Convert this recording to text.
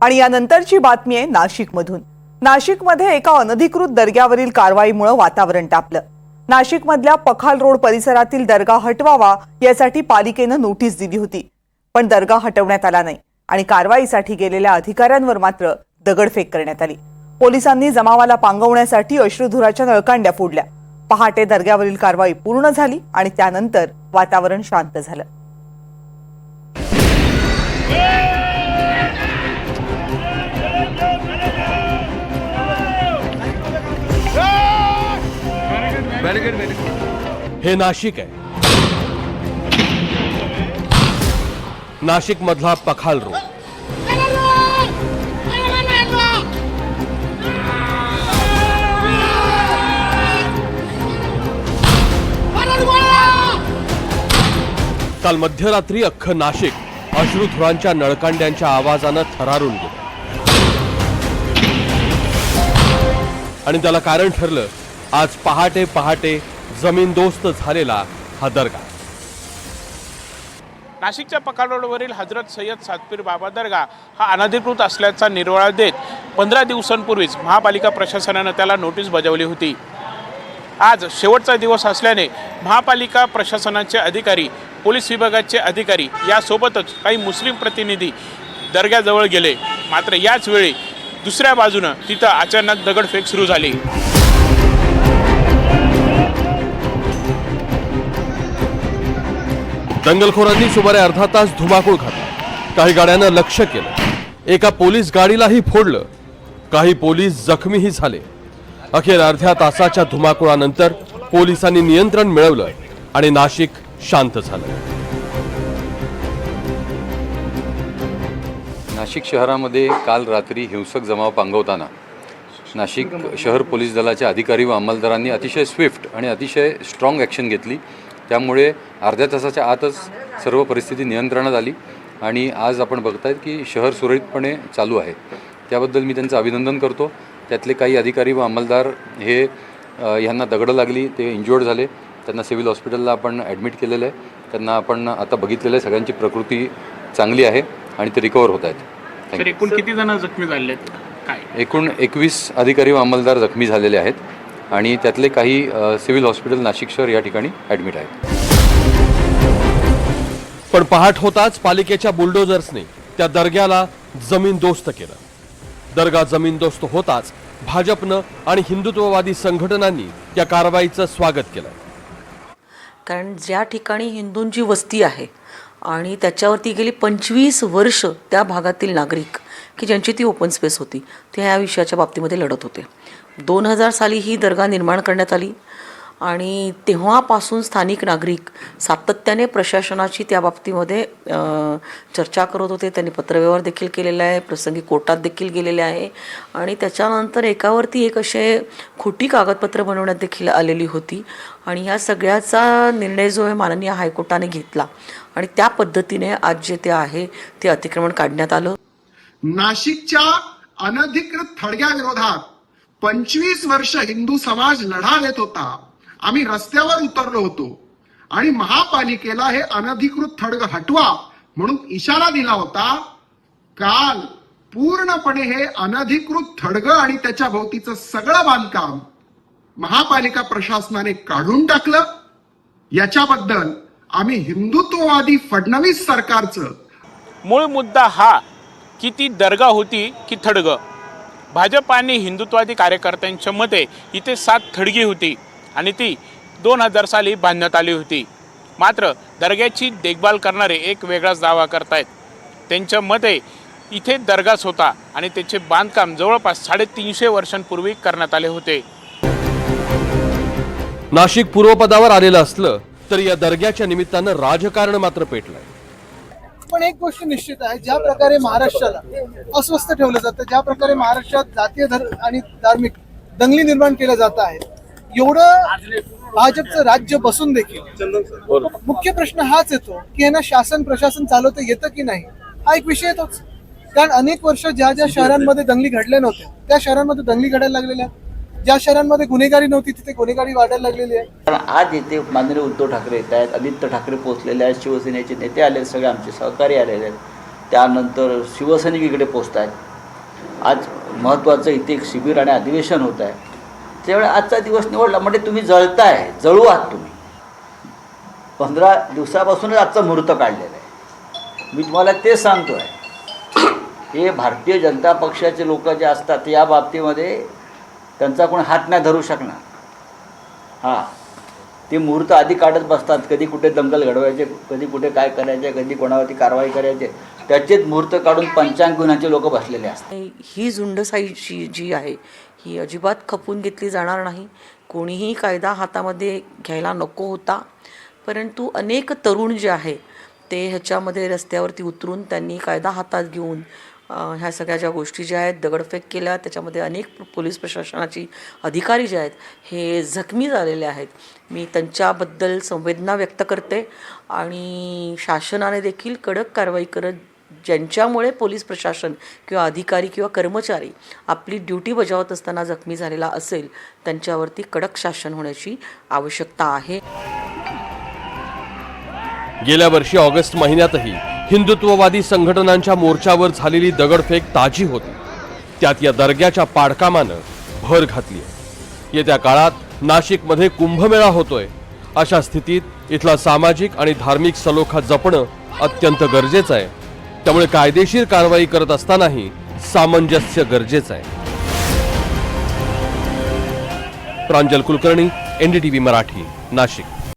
आणि यानंतरची बातमी आहे नाशिकमधून. नाशिकमध्ये एका अनधिकृत दर्ग्यावरील कारवाईमुळे वातावरण तापलं. नाशिकमधल्या पखाल रोड परिसरातील दर्गा हटवावा यासाठी पालिकेनं नोटीस दिली होती. पण दर्गा हटवण्यात आला नाही आणि कारवाईसाठी गेलेल्या अधिकाऱ्यांवर मात्र दगडफेक करण्यात आली. पोलिसांनी जमावाला पांगवण्यासाठी अश्रुधुराच्या नळकांड्या फोडल्या. पहाटे दर्ग्यावरील कारवाई पूर्ण झाली आणि त्यानंतर वातावरण शांत झालं. हे नाशिक आहे. नाशिक मधला पखाल रोड. काल मध्यरात्री अख्खं नाशिक अश्रुधुरांच्या नळकांड्यांच्या आवाजानं थरारून गेलं. आणि त्याला कारण ठरलं आज पहाटे पहाटे जमीनदोस्त झालेला हा दर्गा. नाशिकच्या पकाल हजरत सय्यद सातपीर बाबा दर्गा हा अनधिकृत असल्याचा निर्वाळा देत पंधरा दिवसांपूर्वीच महापालिका प्रशासनानं त्याला नोटीस बजावली होती. आज शेवटचा दिवस असल्याने महापालिका प्रशासनाचे अधिकारी पोलीस विभागाचे अधिकारी यासोबतच काही मुस्लिम प्रतिनिधी दर्ग्याजवळ गेले. मात्र याच वेळी दुसऱ्या बाजूनं तिथं अचानक दगडफेक सुरू झाली. दंगलखोरांनी सुमारे अर्धा तास धुमाकूळ घातला. काही गाड्यांना लक्ष केलं. एका पोलीस गाडीलाही फोडलं. काही पोलीस जखमीही झाले. अखेर अर्ध्या तासाच्या धुमाकुळानंतर पोलिसांनी नियंत्रण मिळवलं आणि नाशिक शांत झालं. नाशिक शहरामध्ये काल रात्री हिंसक जमाव पांगवताना नाशिक शहर पोलीस दलाच्या अधिकारी व अंमलदारांनी अतिशय स्विफ्ट आणि अतिशय स्ट्रॉंग ॲक्शन घेतली. त्यामुळे अर्ध्या तासाच्या आतच सर्व परिस्थिती नियंत्रणात आली. आणि आज आपण बघतायत की शहर सुरळीतपणे चालू आहे. त्याबद्दल मी त्यांचं अभिनंदन करतो. त्यातले काही अधिकारी व अंमलदार हे ह्यांना दगडं लागली ते इंज्युअर्ड झाले. त्यांना सिव्हिल हॉस्पिटलला आपण ॲडमिट केलेलं आहे. त्यांना आपण आता बघितलेलं आहे. सगळ्यांची प्रकृती चांगली आहे आणि ते रिकवर होत आहेत. एकूण किती जण जखमी झाले काय? एकूण एकवीस अधिकारी व अंमलदार जखमी झालेले आहेत. आणि त्यातले काही सिव्हिल हॉस्पिटल नाशिक शहर या ठिकाणी ॲडमिट आहेत. पण पहाट होताच पालिकेच्या बुलडोझर्सने त्या दर्ग्याला जमीनदोस्त केलं. दर्गा जमीनदोस्त होताच भाजपनं आणि हिंदुत्ववादी संघटनांनी या कारवाईचं स्वागत केलं. कारण ज्या ठिकाणी हिंदूंची वस्ती आहे आणि त्याच्यावरती गेली पंचवीस वर्ष त्या भागातील नागरिक की ज्यांची ती ओपन स्पेस होती ते ह्या विषयाच्या बाबतीमध्ये लढत होते. दोन हजार साली ही दर्गा निर्माण करण्यात आली. आणि तेव्हापासून स्थानिक नागरिक सातत्याने प्रशासनाची त्या बाबतीमध्ये चर्चा करत होते. त्यांनी पत्रव्यवहार देखील केलेला आहे. प्रसंगी कोर्टात देखील गेलेले आहे. आणि त्याच्यानंतर एकावरती एक असे खोटी कागदपत्र बनवण्यात देखील आलेली होती. आणि ह्या सगळ्याचा निर्णय जो आहे माननीय हायकोर्टाने घेतला. आणि त्या पद्धतीने आज जे ते आहे ते अतिक्रमण काढण्यात आलं. नाशिकच्या अनधिकृत थडग्याविरोधात पंचवीस वर्ष हिंदू समाज लढा देत होता. आम्ही रस्त्यावर उतरलो होतो. आणि महापालिकेला हे अनधिकृत थडग हटवा म्हणून इशारा दिला होता. काल पूर्णपणे हे अनधिकृत थडग आणि त्याच्या भोवतीचं सगळं बांधकाम महापालिका प्रशासनाने काढून टाकलं. याच्याबद्दल आम्ही हिंदुत्ववादी फडणवीस सरकारचं मूळ मुद्दा हा की ती दर्गा होती की थडगं. भाजप आणि हिंदुत्वादी कार्यकर्त्यांच्या मते इथे सात थडगी होती आणि ती दोन हजार साली बांधण्यात आली होती. मात्र दर्ग्याची देखभाल करणारे एक वेगळाच दावा करतायत. त्यांच्या मते इथे दर्गाच होता आणि त्याचे बांधकाम जवळपास साडेतीनशे वर्षांपूर्वी करण्यात आले होते. नाशिक पूर्वपदावर आलेलं असलं तरी या दर्ग्याच्या निमित्तानं राजकारण मात्र पेटलंय. पण एक गोष्ट निश्चित आहे ज्या प्रकारे महाराष्ट्राला अस्वस्थ ठेवलं जातं ज्या प्रकारे महाराष्ट्रात जातीय धर्म आणि धार्मिक दंगली निर्माण केल्या जात आहेत एवढं भाजपचं राज्य बसून देखील मुख्य प्रश्न हाच येतो की यांना शासन प्रशासन चालवता येतं की नाही हा एक विषय येतोच. कारण अनेक वर्ष ज्या ज्या शहरांमध्ये दंगली घडल्या नव्हत्या त्या शहरांमध्ये दंगली घडायला लागलेल्या ज्या शहरांमध्ये गुन्हेगारी नव्हती तिथे गुन्हेगारी वाढायला लागलेली आहे. कारण आज येथे माननीय उद्धव ठाकरे येत आहेत आदित्य ठाकरे पोचलेले आहेत शिवसेनेचे नेते आले आहेत सगळे आमचे सहकारी आलेले आहेत. त्यानंतर शिवसैनिक इकडे पोचत आहेत. आज महत्त्वाचं इथे एक शिबिर आणि अधिवेशन होत आहे. त्यावेळी आजचा दिवस निवडला म्हणजे तुम्ही जळताय जळू आहात तुम्ही. पंधरा दिवसापासूनच आजचा मुहूर्त काढलेला आहे. मी तुम्हाला तेच सांगतो आहे हे भारतीय जनता पक्षाचे लोक जे असतात या बाबतीमध्ये त्यांचा कोण हात नाही धरू शकणार. हां. ते मुहूर्त आधी काढत बसतात. कधी कुठे दंगल घडवायचे कधी कुठे काय करायचे कधी कोणावरती कारवाई करायचे. त्याचेच मुहूर्त काढून पंचांग गुन्ह्याचे लोक बसलेले असतात. ही झुंडसाईची जी आहे ही अजिबात खपून घेतली जाणार नाही. कोणीही कायदा हातामध्ये घ्यायला नको होता. परंतु अनेक तरुण जे आहे ते ह्याच्यामध्ये रस्त्यावरती उतरून त्यांनी कायदा हातात घेऊन ह्या सगळ्या ज्या गोष्टी ज्या आहेत दगडफेक केल्या त्याच्यामध्ये अनेक पोलीस प्रशासनाची अधिकारी जे आहेत हे जखमी झालेले आहेत. मी त्यांच्याबद्दल संवेदना व्यक्त करते आणि शासनाने देखील कडक कारवाई करत ज्यांच्यामुळे पोलीस प्रशासन किंवा अधिकारी किंवा कर्मचारी आपली ड्युटी बजावत असताना जखमी झालेला असेल त्यांच्यावरती कडक शासन होण्याची आवश्यकता आहे. गेल्या वर्षी ऑगस्ट महिन्यातही हिंदुत्ववादी संघटनांच्या मोर्चावर झालेली दगडफेक ताजी होती. त्यात या दर्ग्याच्या पाडकामानं भर घातली येत्या काळात नाशिकमध्ये कुंभमेळा होतोय. अशा स्थितीत इथला सामाजिक आणि धार्मिक सलोखा जपणं अत्यंत गरजेचं आहे. त्यामुळे कायदेशीर कारवाई करत असतानाही सामंजस्य गरजेचं आहे. प्रांजल कुलकर्णी एनडीटीव्ही मराठी नाशिक.